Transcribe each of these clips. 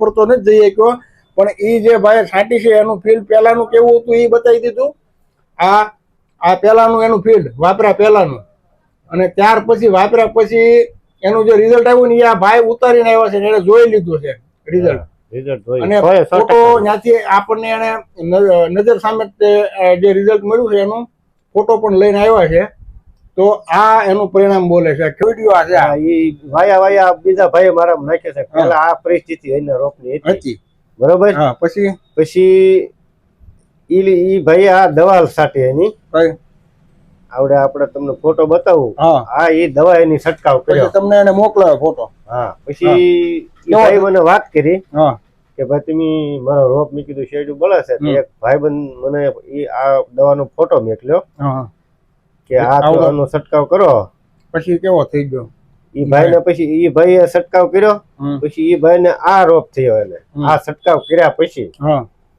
પડતો નથી જઈ શક્યો. પણ એ જે ભાઈ છાંટી છે એનું ફિલ્ડ પહેલાનું કેવું હતું એ બતાવી દીધું. આ આ પહેલાનું એનું ફિલ્ડ વાપર્યા પહેલાનું. અને ત્યાર પછી વાપર્યા પછી એનું જે રિઝલ્ટ આવ્યું ને એ આ ભાઈ ઉતારીને આવ્યા છે એને જોઈ લીધું છે રિઝલ્ટ અને ફોટો ત્યાંથી આપણને એને નજર સામે જે રિઝલ્ટ મળ્યું છે એનું ફોટો પણ લઈને આવ્યા છે. તો આ એનું પરિણામ બોલે છે. વીડિયો આ છે? વાયા વાયા બીજા ભાઈ મારા નાખે છે. પેલા આ પરિસ્થિતિ એને રોપની હતી. બરોબર? હા પછી? પછી ઈ ઈ ભાઈ આ દવા સાટે એની. આવડે આપણે તમને ફોટો બતાવું. હા. આ ઈ દવા એની છંટકાવ કર્યો. તમને એને મોકલાયો ફોટો. હા પછી ભાઈ મને વાત કરી હા. કે ભાઈ તમે મારો રોપ મેં કીધું શેડ્યું બોલે છે તો હમ. એક ભાઈબંધ મને આ દવાનો ફોટો મોકલ્યો. હા. કે આ. દવાનો છટકાવ કરો. પછી કેવો થઈ ગયો? ઈ ભાઈને પછી ઈ ભાઈએ છટકાવ કર્યો. પછી ઈ ભાઈને આ રોપ થયો એને. આ છટકાવ કર્યા પછી.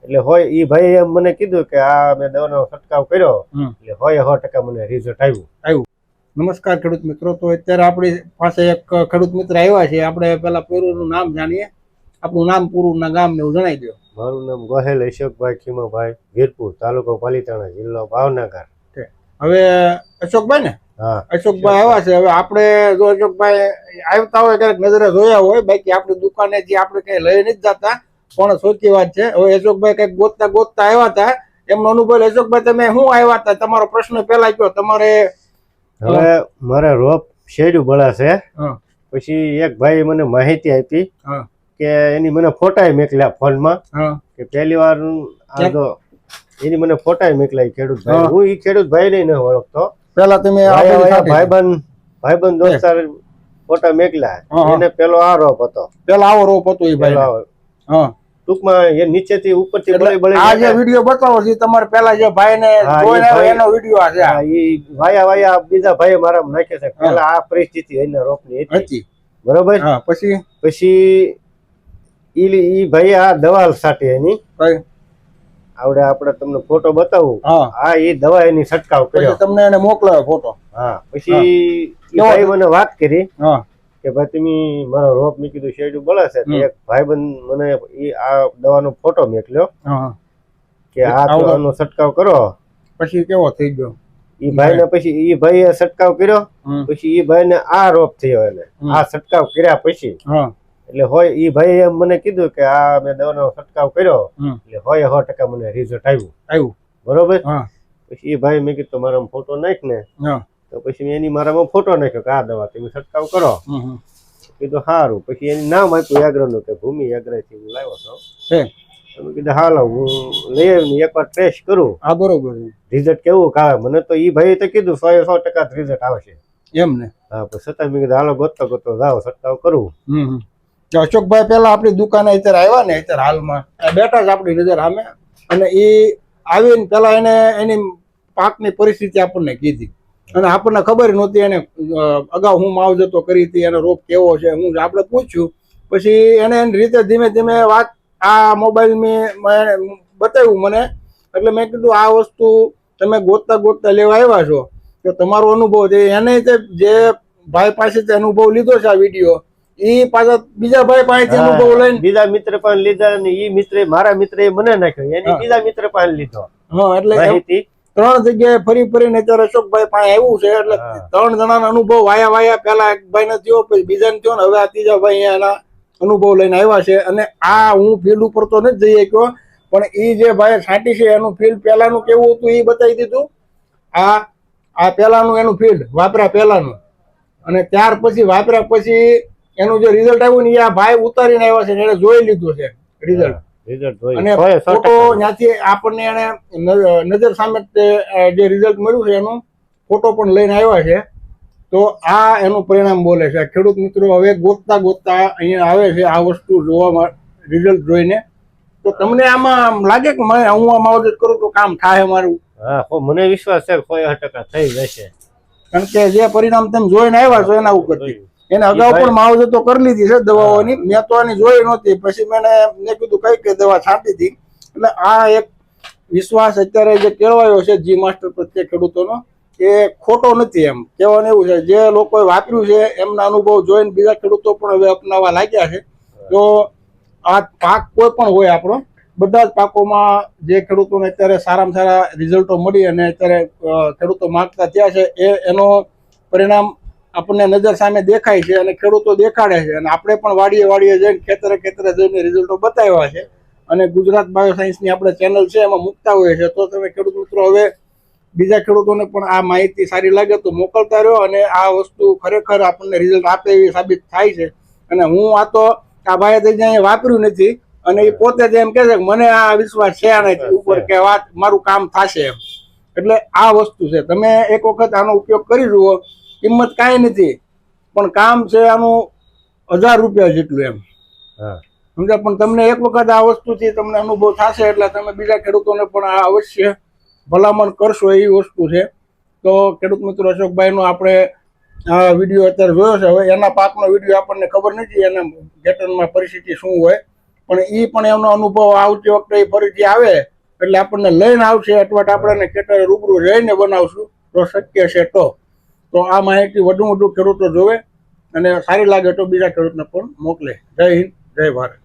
એટલે હોય ઈ ભાઈ એમ મને કીધું કે આ મેં દવાનો છટકાવ કર્યો. એટલે હોય સો ટકા મને રિઝલ્ટ આવ્યું. આવ્યું. નમસ્કાર ખેડૂત મિત્રો તો અત્યારે આપણી પાસે એક ખેડૂત મિત્ર આવ્યા છે. આપણે પેલા પૂરું નામ જાણીએ. આપણું નામ પૂરું ના ગામ ને એવું જણાવી દો મારું નામ ગોહેલ અશોકભાઈ ખીમાભાઈ વીરપુર તાલુકો પાલીતાણા જિલ્લો ભાવનગર. હવે અશોકભાઈ ને હા. અશોકભાઈ આવ્યા છે. હવે આપણે જો અશોકભાઈ આવતા હોય ક્યારેક નજરે જોયા હોય બાકી આપણી દુકાને જે આપણે કઈ લઈ નથી જતા પણ સોચી વાત છે હવે અશોકભાઈ કંઈક ગોતતા ગોતતા આવ્યા હતા. એમનો અનુભવ અશોકભાઈ તમે શું આવ્યા હતા? તમારો પ્રશ્ન પેલા કયો? તમારે હવે મારે રોપ શેડ્યુ બળા છે. પછી એક ભાઈ મને માહિતી આપી કે એની મને ફોટા મોકલ્યા ફોનમાં કે પહેલી વાર આ એની મને ફોટા મોકલાય ખેડૂત ભાઈ. હું. એ ખેડૂત ભાઈ નહીં ઓળખતો. પેલા તમે ભાઈબંધ ભાઈબંધ દોસ્તાર ફોટા મોકલ્યા. હા. એને પેલો આ રોપ હતો. પેલો આવો રોપ હતો એ ભાઈ હા. ટૂંકમાં એ નીચેથી ઉપરથી બળી બળી આ જે. વીડિયો બતાવો છે તમારે પેલા જે ભાઈ ને જોઈને એનો વીડિયો આ છે. ઈ વાયા વાયા બીજા ભાઈ મારા નાખે છે. પેલા આ પરિસ્થિતિ એના રોપની હતી. હતી. બરોબર? પછી? પછી ઈ ભાઈ આ દવા સાટી એની. આવડે આપણે તમને ફોટો બતાવું. હા. એ દવા એની છટકાવ કર્યો. તમને એને મોકલાયો ફોટો હા પછી ભાઈ મને વાત કરી કે ભાઈ તમે મારો રોપ મેં કીધું શેરડું બોલે છે. એક ભાઈબંધ મને ઈ આ દવાનો ફોટો મેકલ્યો કે આ. દવાનો છટકાવ કરો. પછી કેવો થઈ ગયો? ઈ ભાઈને પછી ઈ ભાઈએ છટકાવ કર્યો. પછી ઈ ભાઈને આ રોપ થયો એને. આ છંટકાવ કર્યા પછી હા. એટલે હોય ઈ ભાઈ એમ મને કીધું કે આ મેં દવાનો છંટકાવ કર્યો. એટલે હોય સો ટકા મને રિઝલ્ટ આવ્યું. આવ્યું. બરોબર? પછી એ ભાઈ મેં કીધું મારામાં ફોટો નાખ ને. તો પછી મેં એની મારામાં ફોટો નાખ્યો કે આ દવા તમે છંટકાવ કરો. કીધું સારું પછી એનું નામ આપ્યું યાગ્રનું કે ભૂમિ યાગ્રથી હું લાવ્યો છો. તમે કીધું હાલો હું લઈ આવીને એકવાર ટેસ્ટ કરું. હા બરોબર. રિઝલ્ટ કેવું? આવે મને તો એ ભાઈએ તો કીધું સો સો ટકા રિઝલ્ટ આવશે. એમ ને હા પણ છતાં મેં કીધું હાલો ગોતતો ગોતતો જાઓ છંટકાવ કરું. અશોકભાઈ પેલા આપણી દુકાને અત્યારે આવ્યા ને અત્યારે હાલમાં. બેઠા જ આપણી નજર સામે. અને એ આવીને પેલા એને એની પાકની પરિસ્થિતિ આપણને કીધી. અને આપણને ખબર નહોતી એને અગાઉ હું માવજતો કરી હતી, એનો રોગ કેવો છે, હું આપણે પૂછ્યું. પછી એને એની રીતે ધીમે ધીમે વાત આ મોબાઈલ મેં બતાવ્યું મને. એટલે મેં કીધું, આ વસ્તુ તમે ગોતતા ગોતતા લેવા આવ્યા છો. તો તમારો અનુભવ છે. એને જે ભાઈ પાસેથી અનુભવ લીધો છે આ વીડિયો એ પાછા બીજા ભાઈ પાસેથી અનુભવ લઈને બીજા મિત્ર પણ લીધા અને એ મિત્ર મારા મિત્ર મને નાખ્યો. એની બીજા મિત્ર પણ લીધો. હા એટલે માહિતી? ત્રણ જગ્યાએ ફરી ફરીને અત્યારે અશોકભાઈ પાસે આવ્યું છે એટલે ત્રણ જણા અનુભવ વાયા વાયા. પેલા એક ભાઈ ને થયો પછી બીજા થયો ને હવે આ ત્રીજા ભાઈ એના અનુભવ લઈને આવ્યા છે. અને આ હું ફિલ્ડ ઉપર તો નથી જઈ શક્યો પણ એ જે ભાઈ છાંટી છે એનું ફિલ્ડ પહેલાનું કેવું હતું એ બતાવી દીધું. આ આ પહેલાનું એનું ફિલ્ડ વાપરા પહેલાનું. અને ત્યાર પછી વાપર્યા પછી એનું જે રિઝલ્ટ આવ્યું ને એ આ ભાઈ ઉતારીને આવ્યા છે એને જોઈ લીધું છે રિઝલ્ટ અને ફોટો ત્યાંથી આપણને એને નજર સામે જે રિઝલ્ટ મળ્યું છે એનું ફોટો પણ લઈને આવ્યા છે. તો આ એનું પરિણામ બોલે છે. ખેડૂત મિત્રો હવે ગોતતા ગોતતા અહીંયા આવે છે આ વસ્તુ જોવામાં રિઝલ્ટ જોઈને. તો તમને આમાં લાગે કે મને હું આ માવજત કરું તો કામ થાય મારું હા મને વિશ્વાસ છે કોઈ ટકા થઈ જશે. કારણ કે જે પરિણામ તમે જોઈને આવ્યા છો એના ઉપરથી. એને અગાઉ પણ માવજતો કરી લીધી છે દવાઓની. મેં તો આની જોઈ નહોતી. પછી મેં મેં કીધું કઈ કઈ દવા છાંટી હતી? એટલે આ એક વિશ્વાસ અત્યારે જે કેળવાયો છે જી માસ્ટર પ્રત્યે ખેડૂતોનો એ ખોટો નથી એમ. કહેવાનું એવું છે જે લોકોએ વાપર્યું છે એમના અનુભવ જોઈને બીજા ખેડૂતો પણ હવે અપનાવવા લાગ્યા છે. તો આ પાક કોઈ પણ હોય આપણો બધા જ પાકોમાં જે ખેડૂતોને અત્યારે સારામાં સારા રિઝલ્ટો મળી અને અત્યારે ખેડૂતો માગતા થયા છે એ એનો પરિણામ આપણને નજર સામે દેખાય છે અને ખેડૂતો દેખાડે છે. અને આપણે પણ વાડીએ વાડીએ જઈને ખેતરે ખેતરે જઈને રિઝલ્ટો બતાવ્યા છે. અને ગુજરાત બાયોસાયન્સની આપણે ચેનલ છે એમાં મૂકતા હોઈએ છે તો તમે ખેડૂત મિત્રો હવે બીજા ખેડૂતોને પણ આ માહિતી સારી લાગે તો મોકલતા રહ્યો અને આ વસ્તુ ખરેખર આપણને રિઝલ્ટ આપે એવી સાબિત થાય છે. અને હું આ તો આ ભાઈએ તો અહીંયા વાપર્યું નથી અને એ પોતે જ એમ કહે છે કે મને આ વિશ્વાસ છે આના ઉપર કે વાત મારું કામ થશે એમ. એટલે આ વસ્તુ છે. તમે એક વખત આનો ઉપયોગ કરી જુઓ. કિંમત કાંઈ નથી. પણ કામ છે આનું હજાર રૂપિયા જેટલું એમ. હા. સમજ્યા? પણ તમને એક વખત આ વસ્તુથી તમને અનુભવ થશે એટલે તમે બીજા ખેડૂતોને પણ આ અવશ્ય ભલામણ કરશો એવી વસ્તુ છે. તો ખેડૂત મિત્રો અશોકભાઈનો આપણે આ વીડિયો અત્યારે જોયો છે. હવે એના પાકનો વીડિયો આપણને ખબર નથી એના ગેટનમાં પરિસ્થિતિ શું હોય. પણ એ પણ એમનો અનુભવ આવતી વખતે એ ફરીથી આવે એટલે આપણને લઈને આવશે. અટવાટ આપણે ખેતરે રૂબરૂ રહીને બનાવશું. તો શક્ય છે તો. તો આ માહિતી વધુ વધુ ખેડૂતો જોવે અને સારી લાગે તો બીજા ખેડૂતને પણ મોકલે. જય હિન્દ, જય ભારત.